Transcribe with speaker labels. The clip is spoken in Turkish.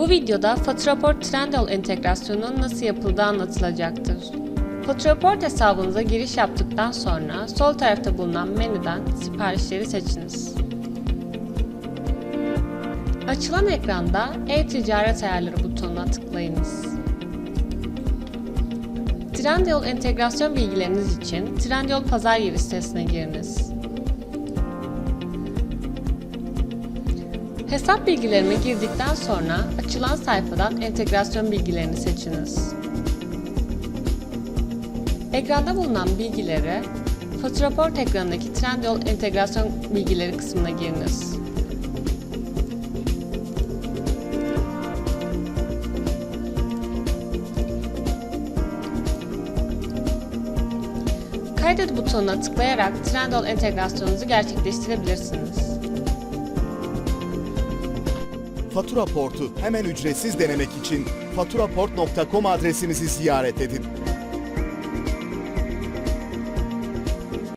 Speaker 1: Bu videoda Faturaport Trendyol entegrasyonunun nasıl yapıldığı anlatılacaktır. Faturaport hesabınıza giriş yaptıktan sonra sol tarafta bulunan menüden siparişleri seçiniz. Açılan ekranda e-ticaret ayarları butonuna tıklayınız. Trendyol entegrasyon bilgileriniz için Trendyol pazar yeri sitesine giriniz. Hesap bilgilerimi girdikten sonra açılan sayfadan entegrasyon bilgilerini seçiniz. Ekranda bulunan bilgileri Faturaport ekranındaki Trendyol entegrasyon bilgileri kısmına giriniz. Kaydet butonuna tıklayarak Trendyol entegrasyonunuzu gerçekleştirebilirsiniz.
Speaker 2: Fatura Port'u hemen ücretsiz denemek için faturaport.com adresimizi ziyaret edin.